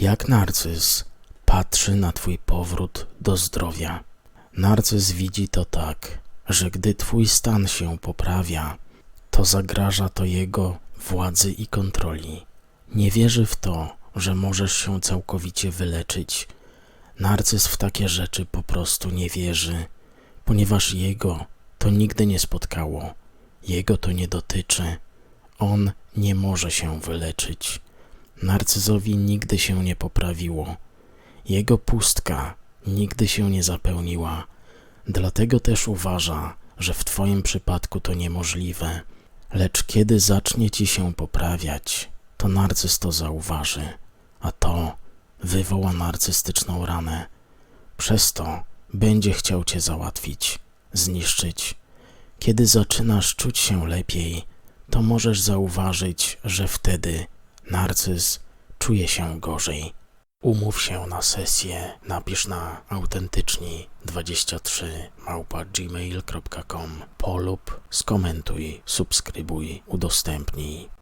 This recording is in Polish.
Jak narcyz patrzy na twój powrót do zdrowia. Narcyz widzi to tak, że gdy twój stan się poprawia, to zagraża to jego władzy i kontroli. Nie wierzy w to, że możesz się całkowicie wyleczyć. Narcyz w takie rzeczy po prostu nie wierzy, ponieważ jego to nigdy nie spotkało, jego to nie dotyczy. On nie może się wyleczyć. Narcyzowi nigdy się nie poprawiło. Jego pustka nigdy się nie zapełniła. Dlatego też uważa, że w Twoim przypadku to niemożliwe. Lecz kiedy zacznie Ci się poprawiać, to narcyz to zauważy, a to wywoła narcystyczną ranę. Przez to będzie chciał Cię załatwić, zniszczyć. Kiedy zaczynasz czuć się lepiej, to możesz zauważyć, że wtedy narcyz czuje się gorzej. Umów się na sesję, napisz na autentyczni23 małpa gmail.com polub, skomentuj, subskrybuj, udostępnij.